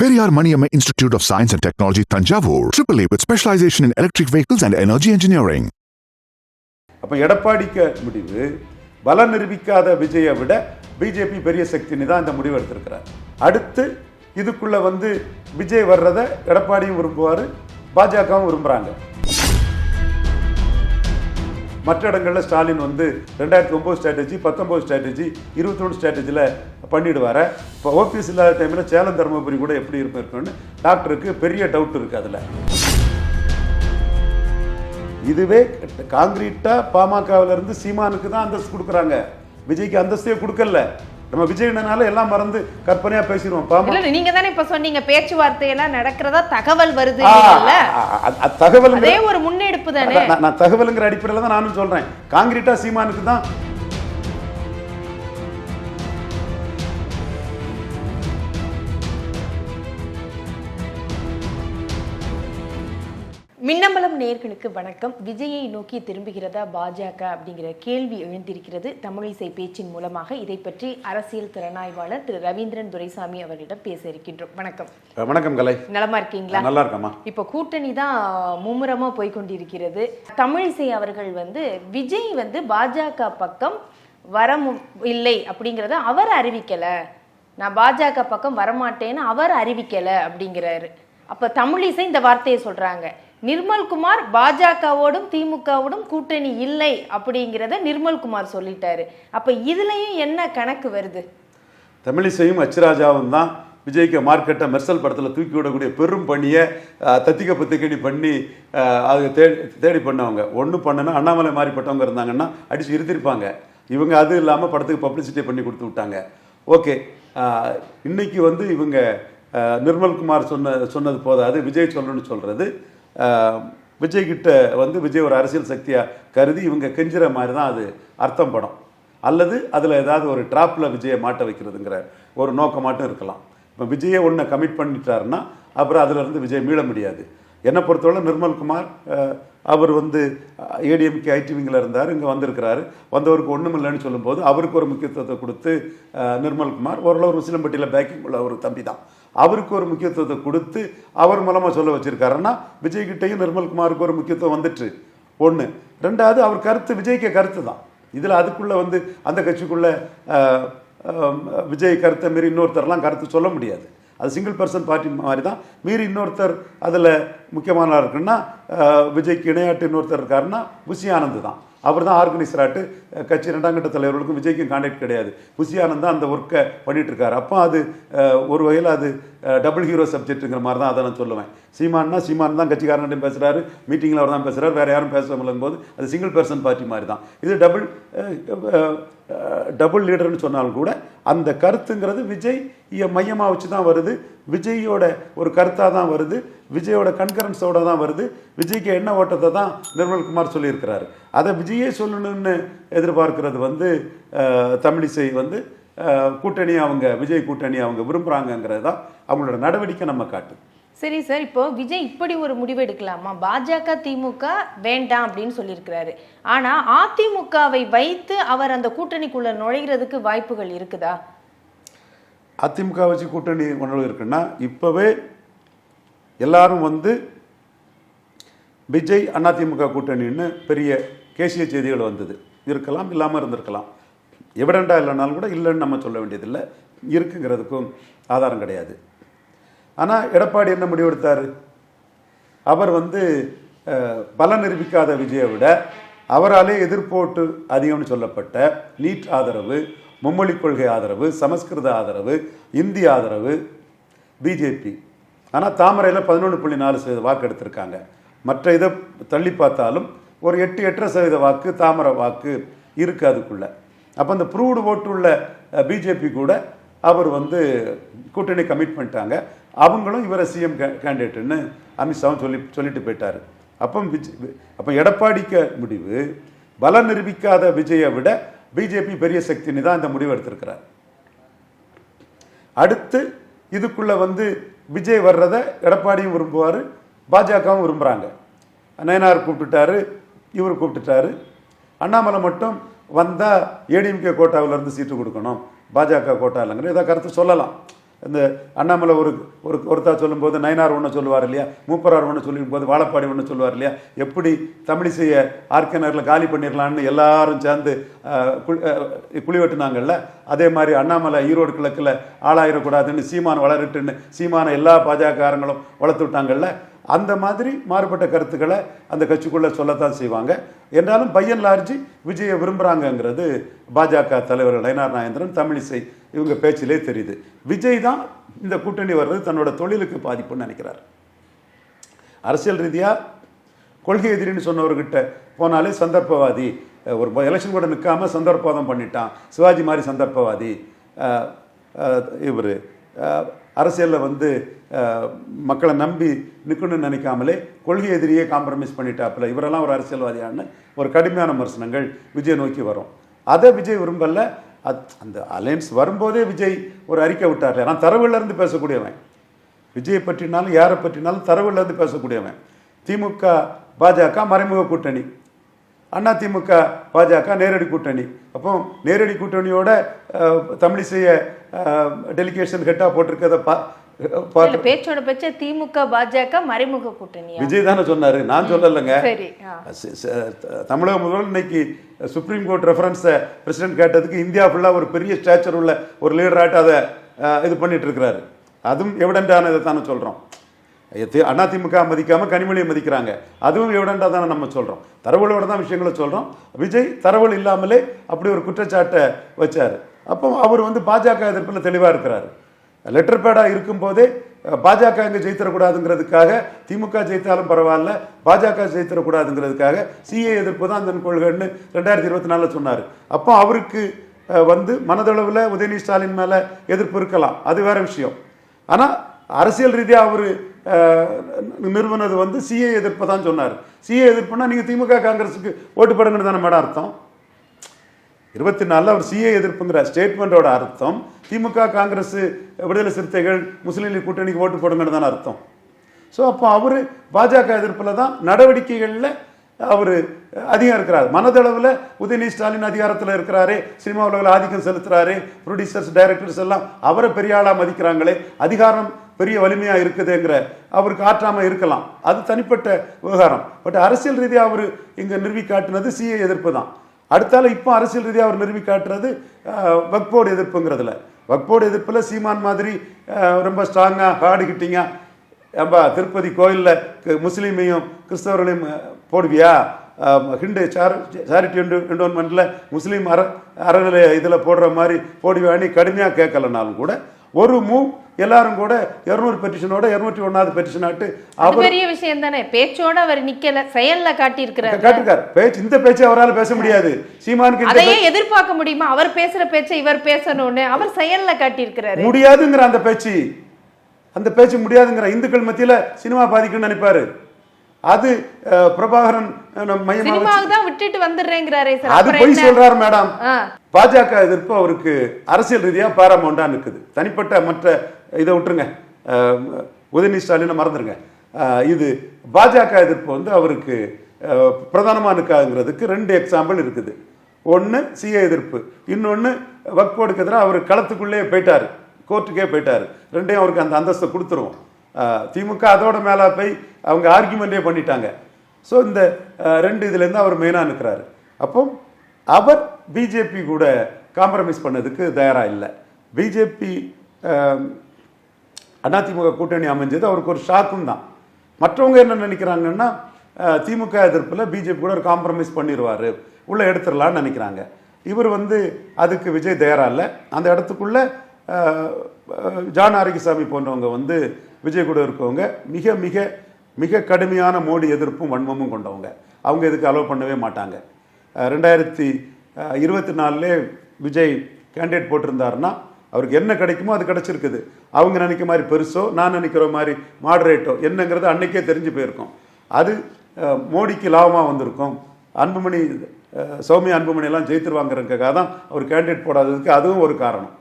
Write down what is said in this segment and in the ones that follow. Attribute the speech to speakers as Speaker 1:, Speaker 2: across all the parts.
Speaker 1: Periyar Maniammai institute of science and technology Thanjavur triple A with specialization in electric vehicles and energy engineering
Speaker 2: அப்போ எடப்பாடிக்கு முடிவு பலம் நிரூபிக்காத விஜயை விட பிஜேபி பெரிய சக்தின்னு தான் இந்த முடிவு எடுத்திருக்கிறார் அடுத்து இதுக்குள்ளே வந்து விஜய் வர்றதை எடப்பாடியும் விரும்புவார் பாஜகவும் விரும்புகிறாங்க மற்ற இடங்களில் ஸ்டாலின் வந்து ரெண்டாயிரத்தி ஒம்பது ஸ்ட்ராட்டஜி பத்தொம்பது ஸ்ட்ராட்டஜி இருபத்தொன்று ஸ்ட்ராட்டஜியில் பண்ணிடுவார். இப்போ ஓபிஎஸ் இல்லாத டைமில் சேலம் தருமபுரி கூட எப்படி இருக்கும் இருக்குன்னு டாக்டருக்கு பெரிய டவுட் இருக்குது அதில். இதுவே காங்கிரீட்டாக பாமகவுலேருந்து சீமானுக்கு தான் அந்தஸ்து கொடுக்குறாங்க. விஜய்க்கு அந்தஸ்தே கொடுக்கல. நம்ம விஜயனால எல்லாம் மறந்து கற்பனையா பேசிடுவோம்.
Speaker 3: இல்ல நீங்க தானே இப்ப சொன்னீங்க பேச்சுவார்த்தை எல்லாம் நடக்கிறதா தகவல் வருது
Speaker 2: தகவல்
Speaker 3: அதே ஒரு முன்னெடுப்பு தானே?
Speaker 2: நான் நான் தகவலுங்கிற அடிப்படையில் தான் நானும் சொல்றேன். காங்கிரீட்டா சீமானுக்கு தான்
Speaker 3: மின்னம்பலம் நேர்களுக்கு வணக்கம். விஜயை நோக்கி திரும்புகிறதா பாஜக அப்படிங்கிற கேள்வி எழுந்திருக்கிறது. தமிழிசை பேச்சின் மூலமாக இதை பற்றி அரசியல் திறனாய்வாளர் திரு ரவீந்திரன் துரைசாமி அவர்களிடம் பேச இருக்கின்றோம். வணக்கம்.
Speaker 2: வணக்கம் கலை.
Speaker 3: நலமா இருக்கீங்களா?
Speaker 2: நல்லா இருக்கம்மா.
Speaker 3: இப்போ கூட்டணி தான் மும்முரமா போய் கொண்டிருக்கிறது. தமிழிசை அவர்கள் வந்து விஜய் வந்து பாஜக பக்கம் வர இல்லை அப்படிங்கிறத அவர் அறிவிக்கல. நான் பாஜக பக்கம் வரமாட்டேன்னு அவர் அறிவிக்கல அப்படிங்கிறாரு. அப்ப தமிழிசை இந்த வார்த்தையை சொல்றாங்க. நிர்மல்குமார் பாஜகவோடும் திமுகவோடும் கூட்டணி இல்லை அப்படிங்கிறத நிர்மல்குமார் சொல்லிட்டாரு. அப்ப இதுலயும் என்ன கணக்கு வருது?
Speaker 2: தமிழிசையும் அச்சுராஜாவும் தான் விஜய்க்கு மார்க்கெட்டை மெர்சல் படத்தில் தூக்கி விடக்கூடிய பெரும் பணியை தத்திக்க பத்திக்கடி பண்ணி அது தேடி தேடி பண்ணவங்க. ஒன்று பண்ணனா அண்ணாமலை மாதிரிப்பட்டவங்க இருந்தாங்கன்னா அடித்து இருத்திருப்பாங்க. இவங்க அது இல்லாமல் படத்துக்கு பப்ளிசிட்டி பண்ணி கொடுத்து விட்டாங்க. ஓகே. இன்னைக்கு வந்து இவங்க நிர்மல்குமார் சொன்ன சொன்னது போதாது விஜய் சொல்லணும்னு சொல்கிறது விஜய்கிட்ட வந்து விஜய் ஒரு அரசியல் சக்தியாக கருதி இவங்க கெஞ்சுற மாதிரி தான் அது அர்த்தம் படம். அல்லது அதில் ஏதாவது ஒரு ட்ராப்பில் விஜயை மாட்ட வைக்கிறதுங்கிற ஒரு நோக்கமாட்டும் இருக்கலாம். இப்போ விஜயை ஒன்றை கமிட் பண்ணிட்டாருன்னா அப்புறம் அதிலிருந்து விஜய் மீள முடியாது. என்னை பொறுத்தவரை நிர்மல்குமார் அவர் வந்து ஏடிஎம்கே ஐடிவிங்கில் இருந்தார் இங்கே வந்திருக்கிறாரு. வந்தவருக்கு ஒன்றும் இல்லைன்னு சொல்லும்போது அவருக்கு ஒரு முக்கியத்துவத்தை கொடுத்து நிர்மல்குமார் ஓரளவு முஸ்லம்பட்டியில் பேக்கிங் உள்ள ஒரு தம்பி தான். அவருக்கு ஒரு முக்கியத்துவத்தை கொடுத்து அவர் மூலமாக சொல்ல வச்சிருக்காருன்னா விஜய்கிட்டையும் நிர்மல்குமாருக்கு ஒரு முக்கியத்துவம் வந்துட்டு. ஒன்று ரெண்டாவது அவர் கருத்து விஜய்க்கு கருத்து தான். இதில் அதுக்குள்ளே வந்து அந்த கட்சிக்குள்ளே விஜய் கருத்தை மீறி இன்னொருத்தர்லாம் கருத்து சொல்ல முடியாது. அது சிங்கிள் பர்சன் பார்ட்டி மாதிரி தான் மீறி இன்னொருத்தர் அதில் முக்கியமானதாக இருக்குன்னா விஜய்க்கு இணையாட்டு இன்னொருத்தர் இருக்காருன்னா புஷி ஆனந்த் தான். அவர் தான் ஆர்கனைசராட்டு கட்சி ரெண்டாம் கட்ட தலைவர்களுக்கும் விஜய்க்கும் கான்டாக்ட் கிடையாது. புஷி தான் அந்த ஒர்க்கை பண்ணிகிட்ருக்காரு அப்போ அது ஒரு வகையில் அது டபுள் ஹீரோ சப்ஜெக்ட்டுங்கிற மாதிரி தான் அதை நான் சொல்லுவேன். சீமான்னா சீமான் தான் கட்சிக்காரன்கிட்ட பேசுகிறாரு மீட்டிங்கில் அவர் தான் பேசுகிறார் வேறு யாரும் பேச போது அது சிங்கிள் பர்சன் பார்ட்டி மாதிரி தான் இது டபுள் டபுள் லீடர்னு சொன்னாலும் கூட அந்த கருத்துங்கிறது விஜய் மையமாக வச்சு தான் வருது. விஜயோட ஒரு கருத்தாக தான் வருது. விஜயோட கன்கரன்ஸோட தான் வருது. விஜய்க்கு என்ன ஓட்டத்தை தான் நிர்மல்குமார் சொல்லியிருக்கிறாரு. அதை விஜயே சொல்லணும்னு எதிர்பார்க்கிறது வந்து தமிழிசை வந்து கூட்டணி அவங்க விஜய் கூட்டணி அவங்க விரும்புகிறாங்கங்கிறது தான் அவங்களோட நடவடிக்கை நம்ம காட்டு.
Speaker 3: சரி சார் இப்போ விஜய் இப்படி ஒரு முடிவு எடுக்கலாமா? பாஜக திமுக வேண்டாம் அப்படின்னு சொல்லியிருக்கிறாரு. ஆனா அதிமுகவை வைத்து அவர் அந்த கூட்டணிக்குள்ள நுழைகிறதுக்கு வாய்ப்புகள் இருக்குதா?
Speaker 2: அதிமுக வச்சு கூட்டணி ஒன்று இருக்குன்னா இப்போவே எல்லாரும் வந்து விஜய் அதிமுக கூட்டணின்னு பெரிய கேசிய செய்திகள் வந்தது. இருக்கலாம் இல்லாமல் இருந்திருக்கலாம். எவிடண்டா இல்லைனாலும் கூட இல்லைன்னு நம்ம சொல்ல வேண்டியதில்லை. இருக்குங்கிறதுக்கும் ஆதாரம் கிடையாது. ஆனால் எடப்பாடி என்ன முடிவெடுத்தார் அவர் வந்து பல நிரூபிக்காத விஜயை விட அவராலே எதிர்ப்போட்டு அதிகம்னு சொல்லப்பட்ட நீட் ஆதரவு மும்மொழி கொள்கை ஆதரவு சமஸ்கிருத ஆதரவு இந்தி ஆதரவு பிஜேபி. ஆனால் தாமரையில் பதினொன்று புள்ளி நாலு சதவீத வாக்கு எடுத்திருக்காங்க. மற்ற இதை தள்ளி பார்த்தாலும் ஒரு எட்டு எட்டரை சதவீத வாக்கு தாமரை வாக்கு இருக்குது அதுக்குள்ளே. அப்போ அந்த ப்ரூவ்டு ஓட்டு உள்ள பிஜேபி கூட அவர் வந்து கூட்டணி கமிட் பண்ணிட்டாங்க. அவங்களும் இவரை சிஎம் கேண்டிடேட்டுன்னு அமித்ஷாவும் சொல்லி சொல்லிட்டு போயிட்டாரு. அப்போ விஜய் அப்போ எடப்பாடிக்க முடிவு பலம் நிரூபிக்காத விஜயை விட பிஜேபி பெரிய சக்தின்னு தான் இந்த முடிவு எடுத்திருக்கிறார். அடுத்து இதுக்குள்ளே வந்து விஜய் வர்றதை எடப்பாடியும் விரும்புவார் பாஜகவும் விரும்புகிறாங்க நயனார் கூப்பிட்டுட்டாரு இவர் கூப்பிட்டுட்டாரு. அண்ணாமலை மட்டும் வந்தால் ஏடிஎம்கே கோட்டாவிலேருந்து சீட்டு கொடுக்கணும். பாஜக கோட்டா இல்லைங்கிற ஏதாவது கருத்து சொல்லலாம். இந்த அண்ணாமலை ஒரு ஒரு ஒருத்தா சொல்லும்போது நயனார் ஒன்று சொல்லுவார் இல்லையா? மூப்பரார் ஒன்று சொல்லும் போது வாழப்பாடி ஒன்று சொல்லுவார் இல்லையா? எப்படி தமிழிசைய ஆர்கனரில் காலி பண்ணிடலான்னு எல்லாரும் சேர்ந்து குழி- குழி வெட்டினாங்கல்ல அதே மாதிரி அண்ணாமலை ஈரோடு கிழக்கில் ஆளாயிடக்கூடாதுன்னு சீமான் வளரட்டுன்னு சீமான எல்லா பாஜகக்காரங்களும் வளர்த்து விட்டாங்கல்ல? அந்த மாதிரி மாறுபட்ட கருத்துக்களை அந்த கட்சிக்குள்ளே சொல்லத்தான் செய்வாங்க. என்றாலும் பையன் லார்ஜி விஜயை விரும்புகிறாங்கங்கிறது பாஜக தலைவர் நயனார் நாயந்திரன் தமிழிசை இவங்க பேச்சிலே தெரியுது. விஜய் தான் இந்த கூட்டணி வர்றது தன்னோட தொழிலுக்கு பாதிப்புன்னு நினைக்கிறார். அரசியல் ரீதியாக கொள்கை எதிரின்னு சொன்னவர்கிட்ட போனாலே சந்தர்ப்பவாதி ஒரு எலெக்ஷன் கூட நிற்காம சந்தர்ப்பவாதம் பண்ணிட்டான். சிவாஜி மாதிரி சந்தர்ப்பவாதி இவர் அரசியலில் வந்து மக்களை நம்பி நிற்கணும்னு நினைக்காமலே கொள்கை எதிரியே காம்ப்ரமைஸ் பண்ணிட்டாப்புல. இவரெல்லாம் ஒரு அரசியல்வாதியான ஒரு கடுமையான விமர்சனங்கள் விஜய் நோக்கி வரும். அதை விஜய் விரும்பல. அத்- அந்த அலையன்ஸ் வரும்போதே விஜய் ஒரு அறிக்கை விட்டார்ல. நான் தரவுலேருந்து பேசக்கூடியவன். விஜயை பற்றினாலும் யாரை பற்றினாலும் தரவுலேருந்து பேசக்கூடியவன். திமுக பாஜக மறைமுக கூட்டணி. அண்ணா திமுக பாஜக நேரடி கூட்டணி. அப்போ நேரடி கூட்டணியோட தமிழிசைய டெலிகேஷன் ஹெட்டா போட்டிருக்கத பா
Speaker 3: பேச்சோட பேச்ச திமுக பாஜக மறைமுக கூட்டணியா?
Speaker 2: விஜய் தானே சொன்னாரு. நான் சொல்லலைங்க. தமிழக முதல்வர் இன்னைக்கு சுப்ரீம் கோர்ட் ரெஃபரன்ஸை பிரசிடென்ட் கேட்டதுக்கு இந்தியா ஃபுல்லாக ஒரு பெரிய ஸ்டேச்சர் உள்ள ஒரு லீடராட்டு அதை இது பண்ணிட்டு இருக்கிறாரு. அதுவும் எவிடண்டான இதை தானே சொல்கிறோம் அதிமுக மதிக்காமல் கனிமொழியை மதிக்கிறாங்க. அதுவும் எவிடண்டாக தானே நம்ம சொல்கிறோம் தரவுகளோட தான் விஷயங்களை சொல்கிறோம் விஜய் தரவுகள் இல்லாமலே அப்படி ஒரு குற்றச்சாட்டை வச்சார். அப்போ அவர் வந்து பாஜக எதிர்ப்பில் தெளிவாக இருக்கிறார். லெட்டர் பேடாக இருக்கும்போதே பாஜக இங்கே ஜெயித்தரக்கூடாதுங்கிறதுக்காக திமுக ஜெயித்தாலும் பரவாயில்ல பாஜக ஜெயித்தரக்கூடாதுங்கிறதுக்காக சிஏ எதிர்ப்பு தான் அந்த கொள்கைன்னு ரெண்டாயிரத்தி இருபத்தி நாலில் சொன்னார். அப்போ அவருக்கு வந்து மனதளவில் உதயநிதி ஸ்டாலின் மேலே எதிர்ப்பு இருக்கலாம். அது வேற விஷயம். ஆனால் அரசியல் ரீதியாக அவர் நிறுவனது வந்து சிஏ எதிர்ப்பை தான் சொன்னார். சிஏ எதிர்ப்புனா நீங்கள் திமுக காங்கிரஸுக்கு ஓட்டு போடுங்கிறது தானே மேடம் அர்த்தம்? இருபத்தி நாலில் அவர் சிஏ எதிர்ப்புங்கிற ஸ்டேட்மெண்ட்டோட அர்த்தம். திமுக காங்கிரஸ் விடுதலை சிறுத்தைகள் முஸ்லீம் லீக் கூட்டணிக்கு ஓட்டு போடுங்கிறது தானே அர்த்தம். ஸோ அப்போ அவர் பாஜக எதிர்ப்பில் தான் நடவடிக்கைகளில் அவர் அதிகம் இருக்கிறார். மனதளவில் உதயநிதி ஸ்டாலின் அதிகாரத்தில் இருக்கிறாரு சினிமா உலகில் ஆதிக்கம் செலுத்துறாரு ப்ரொடியூசர்ஸ் டைரக்டர்ஸ் எல்லாம் அவரை பெரிய ஆளாக மதிக்கிறாங்களே அதிகாரம் பெரிய வலிமையாக இருக்குதுங்கிற அவருக்கு ஆற்றாமல் இருக்கலாம். அது தனிப்பட்ட விவகாரம். பட் அரசியல் ரீதியாக அவர் இங்கே நிறுவி காட்டினது சிஏ எதிர்ப்பு தான். அடுத்தால இப்போ அரசியல் ரீதியாக அவர் நிறுவி காட்டுறது வக்போர்டு எதிர்ப்புங்கிறதுல. வக்போர்டு எதிர்ப்பில் சீமான் மாதிரி ரொம்ப ஸ்ட்ராங்காக ஹார்டு ஹிட்டிங்காக ஏம்பா திருப்பதி கோயிலில் முஸ்லீமையும் கிறிஸ்தவர்களையும் போடுவியா? ஹிண்டு சார் சாரிட்டி என்டோன்மெண்ட்டில் முஸ்லீம் அற அறநிலைய இதில் போடுற மாதிரி போடுவியான்னு கடுமையாக கேட்கலனாலும் கூட ஒரு மூவ் எல்லாரும் கூட இரநூறு பெட்டிஷனோட இரநூற்றி ஒன்றாவது பெட்டிஷன் ஆட்டு அவர்
Speaker 3: பெரிய விஷயம் தானே. பேச்சோட அவர் நிக்கல. செயல்ல காட்டி இருக்கிறாரு
Speaker 2: காட்டிருக்காரு. பேச்சு இந்த பேச்சு அவரால் பேச முடியாது. சீமானுக்கு
Speaker 3: அதையே எதிர்பார்க்க முடியுமா? அவர் பேசுற பேச்சை இவர் பேசணும்னு அவர் செயல்ல காட்டி இருக்கிறாரு
Speaker 2: முடியாதுங்கிற அந்த பேச்சு. அந்த பேச்சு முடியாதுங்கிற இந்துக்கள் மத்தியில சினிமா பாதிக்கும்னு நினைப்பாரு. அது பிரபாகரன் அஹ், நம்ம மையமா வச்சு
Speaker 3: சினிமாவுக்கு தான் விட்டுட்டு வந்துடுறேங்கிறாரே
Speaker 2: அது பொய்? சொல்றாரு மேடம். பாஜக எதிர்ப்பு அவருக்கு அரசியல் ரீதியாக பாராமௌண்டா நிக்குது. தனிப்பட்ட மற்ற இதை விட்டுருங்க. உதயநிதி ஸ்டாலினை மறந்துடுங்க இது பாஜக எதிர்ப்பு வந்து அவருக்கு பிரதானமாக பிரதானமா நிற்காதுங்கிறதுக்கு ரெண்டு எக்ஸாம்பிள் இருக்குது. ஒன்று சிஏ எதிர்ப்பு இன்னொன்று வக்போர்டுக்கு எதிராக அவர் களத்துக்குள்ளே போயிட்டார் கோர்ட்டுக்கே போயிட்டாரு. ரெண்டையும் அவருக்கு அந்த அந்தஸ்தை கொடுத்துருவோம். திமுக அதோட மேலே போய் அவங்க ஆர்கியூமெண்ட்டே பண்ணிட்டாங்க. ஸோ இந்த ரெண்டு இதுலேருந்து அவர் மெயினாக நிற்கிறாரு அப்போ அவர் பிஜேபி கூட காம்ப்ரமைஸ் பண்ணதுக்கு தயாராக இல்லை. பிஜேபி அதிமுக கூட்டணி அமைஞ்சது அவருக்கு ஒரு ஷாக்கும் தான். மற்றவங்க என்ன நினைக்கிறாங்கன்னா திமுக எதிர்ப்பில் பிஜேபி கூட ஒரு காம்ப்ரமைஸ் பண்ணிடுவார் உள்ளே எடுத்துடலான்னு நினைக்கிறாங்க. இவர் வந்து அதுக்கு விஜய் தயாரா இல்லை. அந்த இடத்துக்குள்ள ஜான் ஆரோக்கியசாமி போன்றவங்க வந்து விஜய் கூட இருக்கவங்க மிக மிக மிக கடுமையான மோடி எதிர்ப்பும் வன்மமும் கொண்டவங்க. அவங்க இதுக்கு அலோவ் பண்ணவே மாட்டாங்க. ரெண்டாயிரத்தி இருபத்தி நாலுலே விஜய் கேண்டிடேட் போட்டிருந்தாருன்னா அவருக்கு என்ன கிடைக்குமோ அது கிடச்சிருக்குது. அவங்க நினைக்கிற மாதிரி பெருசோ நான் நினைக்கிற மாதிரி மாடரேட்டோ என்னங்கிறது அன்னைக்கே தெரிஞ்சு போயிருக்கோம். அது மோடிக்கு லாபமாக வந்திருக்கும். அன்புமணி அஹ், சௌமியா அன்புமணி ஜெயித்துருவாங்கிறதுக்காக தான் அவர் கேண்டிடேட் போடாததுக்கு அதுவும் ஒரு காரணம்.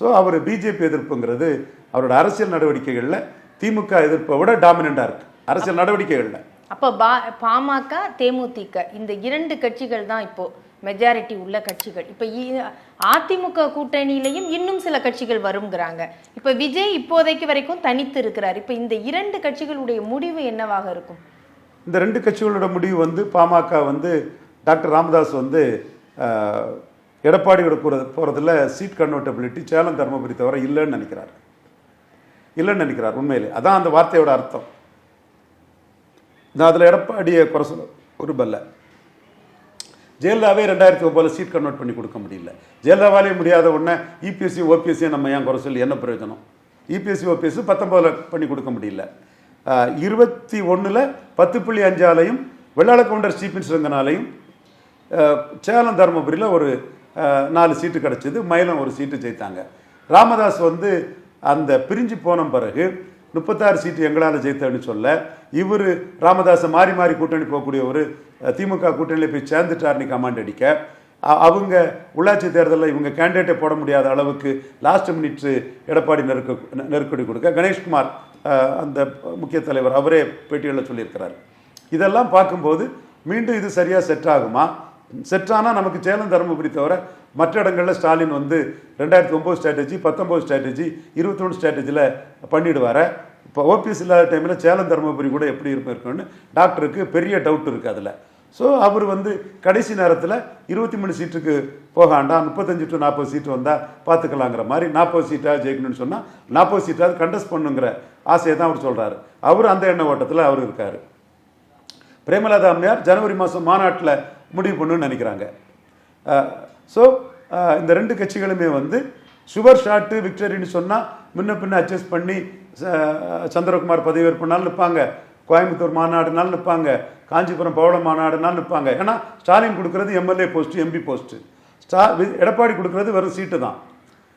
Speaker 2: ஸோ அவர் பிஜேபி எதிர்ப்புங்கிறது அவரோட அரசியல் நடவடிக்கைகளில் திமுக எதிர்ப்பை விட டாமினண்டாக இருக்குது அரசியல் நடவடிக்கைகளில்.
Speaker 3: அப்போ பா பாமக தேமுதிக இந்த இரண்டு கட்சிகள் தான் இப்போது மெஜாரிட்டி உள்ள கட்சிகள். இப்போ அதிமுக கூட்டணியிலையும் இன்னும் சில கட்சிகள் வருங்கிறாங்க. இப்போ விஜய் இப்போதைக்கு வரைக்கும் தனித்து இருக்கிறார். இப்போ இந்த இரண்டு கட்சிகளுடைய முடிவு என்னவாக இருக்கும்?
Speaker 2: இந்த ரெண்டு கட்சிகளோட முடிவு வந்து பாமக வந்து டாக்டர் ராமதாஸ் வந்து எடப்பாடியோட போகிற போகிறதுல சீட் கன்வெர்டபிலிட்டி சேலம் தருமபுரி தவிர இல்லைன்னு நினைக்கிறார். இல்லைன்னு நினைக்கிறார் உண்மையிலே. அதான் அந்த வார்த்தையோட அர்த்தம். நான் அதில் எடப்பாடியை குறை சொல்ல விரும்பலை. ஜெயலலிதாவே ரெண்டாயிரத்தி ஒம்போதில் சீட் கன்வெர்ட் பண்ணி கொடுக்க முடியல. ஜெயலலிதாவாலே முடியாத உடனே இபிஎஸ்சி ஓபிஎஸ்சியை நம்ம ஏன் குறை சொல்லி என்ன பிரயோஜனம்? இபிஎஸ்சி ஓபிஎஸ்சி பத்தொன்பதுல பண்ணி கொடுக்க முடியல. இருபத்தி ஒன்றில் பத்து புள்ளி அஞ்சாலையும் வெள்ளாள கவுண்டர் சீஃப் மினிஸ்டருங்கனாலையும் சேலம் தருமபுரியில் ஒரு நாலு சீட்டு கிடச்சிது. மயிலம் ஒரு சீட்டு ஜெயித்தாங்க. ராமதாஸ் வந்து அந்த பிரிஞ்சு போன பிறகு முப்பத்தாறு சீட்டு எங்களால் ஜெயித்தேன்னு சொல்ல இவர் ராமதாஸை மாறி மாறி கூட்டணி போகக்கூடிய ஒரு திமுக கூட்டணியில் போய் சேர்ந்துட்டார்னு கமாண்ட் அடிக்க அவங்க உள்ளாட்சி தேர்தலில் இவங்க கேண்டிடேட்டை போட முடியாத அளவுக்கு லாஸ்ட் மினிட் எடப்பாடி நெருக்க நெருக்கடி கொடுக்க கணேஷ்குமார் அந்த முக்கிய தலைவர் அவரே பேட்டிகளில் சொல்லியிருக்கிறார். இதெல்லாம் பார்க்கும்போது மீண்டும் இது சரியாக செட் ஆகுமா? செட் ஆனால் நமக்கு சேலம் தருமபுரி தவிர மற்ற இடங்களில் ஸ்டாலின் வந்து ரெண்டாயிரத்தி ஒம்பது ஸ்ட்ராட்டஜி பத்தொம்பது ஸ்ட்ராட்டஜி இருபத்தொன்று ஸ்ட்ராட்டஜியில் பண்ணிடுவார். இப்போ ஓபிஎஸ் இல்லாத டைமில் சேலம் தருமபுரி கூட எப்படி இருக்கும் டாக்டருக்கு பெரிய டவுட் இருக்குது அதில். ஸோ அவர் வந்து கடைசி நேரத்தில் இருபத்தி மூணு சீட்டுக்கு போகாண்டா முப்பத்தஞ்சு டு நாற்பது சீட்டு வந்தால் பார்த்துக்கலாங்கிற மாதிரி நாற்பது சீட்டாக ஜெயிக்கணும்னு சொன்னால் நாற்பது சீட்டாவது கண்டஸ்ட் பண்ணுங்கிற ஆசையை தான் அவர் சொல்கிறாரு அவர் அந்த எண்ண ஓட்டத்தில் அவர் இருக்கார். பிரேமலதா அம்மையார் ஜனவரி மாதம் மாநாட்டில் முடிவு பண்ணுன்னு நினைக்கிறாங்க. ஸோ இந்த ரெண்டு கட்சிகளுமே வந்து சுவர் ஷாட்டு விக்டரின்னு சொன்னால் முன்ன பின்ன அட்ஜஸ்ட் பண்ணி ச- சந்திரகுமார் பதவியேற்புனாலும் நிற்பாங்க கோயம்புத்தூர் மாநாடுனாலும் நிற்பாங்க காஞ்சிபுரம் பவள மாநாடுனாலும் நிற்பாங்க ஏன்னா ஸ்டாலின் கொடுக்குறது எம்எல்ஏ போஸ்ட்டு எம்பி போஸ்ட்டு ஸ்டா வி- எடப்பாடி கொடுக்குறது வெறும் சீட்டு தான்.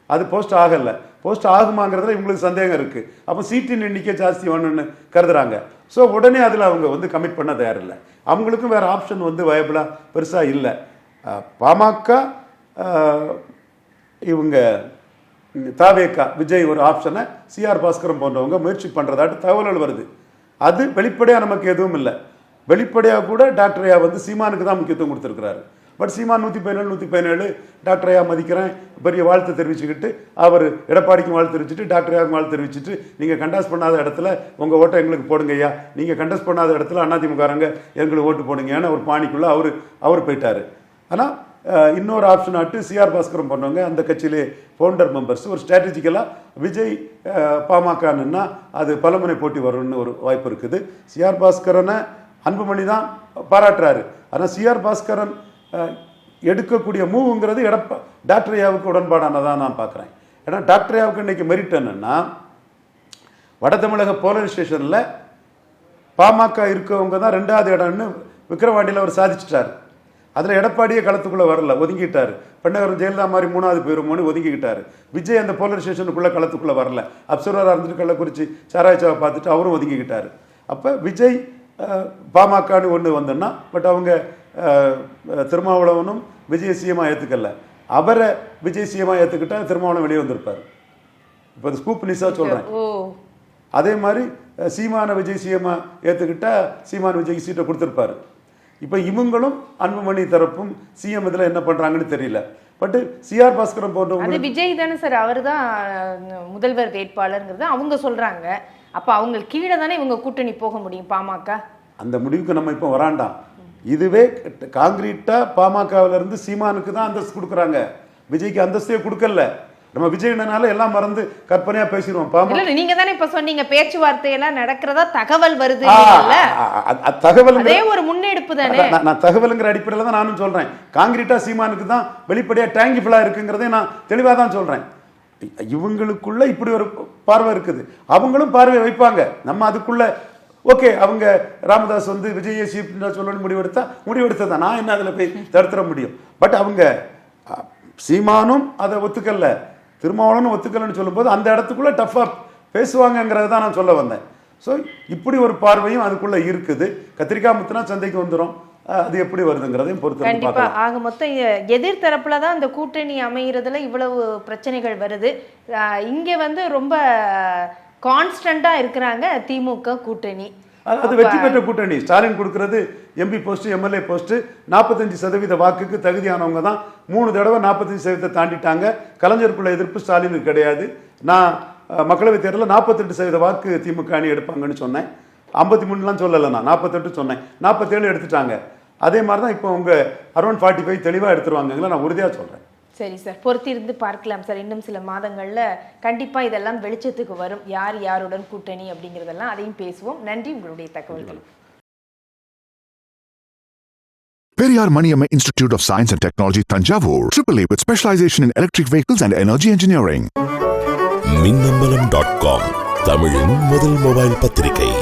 Speaker 2: அது போஸ்ட் ஆகலை. போஸ்ட் ஆகுமாங்கிறதுல இவங்களுக்கு சந்தேகம் இருக்குது அப்போ சீட்டின் எண்ணிக்கை ஜாஸ்தி வேணும்னு கருதுறாங்க. ஸோ உடனே அதில் அவங்க வந்து கமிட் பண்ண தயாரில்லை அவங்களுக்கும் வேறு ஆப்ஷன் வந்து வயபிளாக பெருசாக இல்லை. பாமக இவங்க தாவேக்கா விஜய் ஒரு ஆப்ஷனை சிஆர் பாஸ்கரம் போன்றவங்க முயற்சி பண்ணுறதாட்டு தகவல்கள் வருது. அது வெளிப்படையாக நமக்கு எதுவும் இல்லை. வெளிப்படையாக கூட டாக்டரையா வந்து சீமானுக்கு தான் முக்கியத்துவம் கொடுத்துருக்கிறாரு. பட் சீமான் நூற்றி பதினேழு நூற்றி பதினேழு டாக்டரையா மதிக்கிறேன். பெரிய வாழ்த்து தெரிவிச்சுக்கிட்டு அவர் எடப்பாடிக்கும் வாழ்த்து தெரிவிச்சுட்டு டாக்டரையாவுக்கும் வாழ்த்து தெரிவிச்சுட்டு நீங்கள் கண்டாஸ் பண்ணாத இடத்துல உங்கள் ஓட்டை எங்களுக்கு போடுங்க ஐயா. நீங்கள் கண்டஸ்ட் பண்ணாத இடத்துல அதிமுககாரங்க எங்களுக்கு ஓட்டு போடுங்கன்னு ஒரு பாணிக்குள்ளே அவர் அவர் போயிட்டாரு. ஆனால் இன்னொரு ஆப்ஷன் ஆட்டு சிஆர் பாஸ்கரம் பண்ணவங்க. அந்த கட்சியிலே ஃபவுண்டர் மெம்பர்ஸ் ஒரு ஸ்ட்ராட்டஜிக்கலாக விஜய் பாமகன்னா அது பலமுனை போட்டி வரும்னு ஒரு வாய்ப்பு இருக்குது. சிஆர் பாஸ்கரனை அன்புமணி தான் பாராட்டுறாரு. ஆனால் சிஆர் பாஸ்கரன் எடுக்கக்கூடிய மூவுங்கிறது எடப்பா டாக்டர் ஐயாவுக்கு உடன்பாடானதான் நான் பார்க்குறேன். ஏன்னா டாக்டர் ஐயாவுக்கு இன்னைக்கு மெரிட் என்னென்னா வட தமிழக போலீஸ் ஸ்டேஷனில் பாமக இருக்கவங்க தான் ரெண்டாவது இடம்னு விக்கிரவாண்டியில் அவர் சாதிச்சிட்டார். அதில் எடப்பாடியே களத்துக்குள்ளே வரல ஒதுங்கிட்டாரு. பெண்ணகரம் ஜெயலலிதா மாதிரி மூணாவது போயிருமோன்னு ஒதுங்கிக்கிட்டாரு. விஜய் அந்த போலரைசேஷனுக்குள்ளே களத்துக்குள்ளே வரல. அப்சர்வராக இருந்துட்டு கள்ளக்குறிச்சி சாராய்ச்சாவை பார்த்துட்டு அவரும் ஒதுங்கிக்கிட்டாரு. அப்போ விஜய் பாமகன்னு ஒன்று வந்தோன்னா பட் அவங்க திருமாவளவனும் விஜய் சிஎம்மா ஏற்றுக்கல அவரை விஜய் சிஎம்மா ஏற்றுக்கிட்டா திருமாவளவன் வெளியே வந்திருப்பார். இப்போ ஸ்கூப் நியூஸாக சொல்கிறேன் அதே மாதிரி சீமான விஜய் சிஎம்மா ஏற்றுக்கிட்டா சீமான் விஜய்க்கு சீட்டை கொடுத்துருப்பாரு. இப்போ இவங்களும் அன்புமணி தரப்பும் சிஎம் இதில் என்ன பண்ணுறாங்கன்னு தெரியல. பட் சிஆர் பாஸ்கரன்
Speaker 3: அது விஜய் தானே சார் அவர் தான் முதல்வர் வேட்பாளருங்கிறத அவங்க சொல்றாங்க. அப்ப அவங்க கீழே தானே இவங்க கூட்டணி போக முடியும் பாமக?
Speaker 2: அந்த முடிவுக்கு நம்ம இப்போ வராண்டாம் இதுவே காங்கிரீட்டா பாமகவுல இருந்து சீமானுக்கு தான் அந்தஸ்து கொடுக்குறாங்க. விஜய்க்கு அந்தஸ்தே கொடுக்கல. நம்ம விஜயனால எல்லாம் மறந்து கற்பனையா பேசிடுவோம்.
Speaker 3: இல்ல நீங்க தானே இப்ப சொன்னீங்க பேச்சுவார்த்தை எல்லாம் நடக்கிறதா தகவல் வருது
Speaker 2: தகவல்
Speaker 3: அதே ஒரு முன்னெடுப்பு தானே.
Speaker 2: நான் தகவலுங்கிற அடிப்படையில் தான் நானும் சொல்றேன். காங்கிரீட்டா சீமானுக்கு தான் வெளிப்படையா டேங்கிஃபுல்லா இருக்குங்கிறதை நான் தெளிவா தான் சொல்றேன். இவங்களுக்குள்ள இப்படி ஒரு பார்வை இருக்குது. அவங்களும் பார்வை வைப்பாங்க. நம்ம அதுக்குள்ள ஓகே அவங்க ராமதாஸ் வந்து விஜய் சீப் சொல்லணும்னு முடிவெடுத்தா முடிவெடுத்ததா? நான் என்ன அதில் போய் தடுத்துட முடியும்? பட் அவங்க சீமானும் அதை ஒத்துக்கல. திருமாவளவனும் ஒத்துக்கலன்னு சொல்லும்போது அந்த இடத்துக்குள்ள டஃப்பாக பேசுவாங்கங்கிறத தான் நான் சொல்ல வந்தேன். ஸோ இப்படி ஒரு பார்வையும் அதுக்குள்ள இருக்குது. கத்திரிக்காய் முத்துனா சந்தைக்கு வந்துடும் அது எப்படி வருதுங்கிறதையும் பொறுத்து
Speaker 3: கண்டிப்பா. ஆக மொத்தம் எதிர்த்தரப்புல தான் இந்த கூட்டணி அமைகிறதுல இவ்வளவு பிரச்சனைகள் வருது. இங்க வந்து ரொம்ப கான்ஸ்டண்டா இருக்கிறாங்க திமுக கூட்டணி.
Speaker 2: அது- அது வெற்றி பெற்ற கூட்டணி. ஸ்டாலின் கொடுக்கறது எம்பி போஸ்ட் எம்எல்ஏ போஸ்ட் நாற்பத்தஞ்சு சதவீத வாக்குக்கு தகுதியானவங்க தான். மூணு தடவை நாற்பத்தஞ்சு சதவீதத்தை தாண்டிட்டாங்க. கலைஞருக்குள்ள எதிர்ப்பு ஸ்டாலினுக்கு கிடையாது. நான் மக்களவைத் தேர்தலில் நாற்பத்தெட்டு சதவீத வாக்கு திமுக அணி எடுப்பாங்கன்னு சொன்னேன். ஐம்பத்தி மூணுலாம் சொல்லலை நான். நாற்பத்தெட்டு சொன்னேன். நாற்பத்தேழு எடுத்துட்டாங்க. அதே மாதிரி தான் இப்போ உங்க அரௌண்ட் ஃபார்ட்டி ஃபைவ் தெளிவாக எடுத்துருவாங்கங்களா நான் உறுதியாக சொல்கிறேன்
Speaker 3: சரி சார் பொறுத்திருந்து பார்க்கலாம் சார். இன்னும் சில மாதங்கள்ல கண்டிப்பா இதெல்லாம் வெளிச்சத்துக்கு வரும். யார் யாருடன் கூட்டணி அப்படிங்கறதெல்லாம் அதையும் பேசுவோம். நன்றி உங்களுடைய தகவல்கள்.
Speaker 1: Periyar Maniamma Institute of Science and Technology, Tanjavur. AAA with specialization in electric vehicles and energy engineering.
Speaker 4: Minnambalam dot com தமிழின் முதல் மொபைல் பத்திரிகை.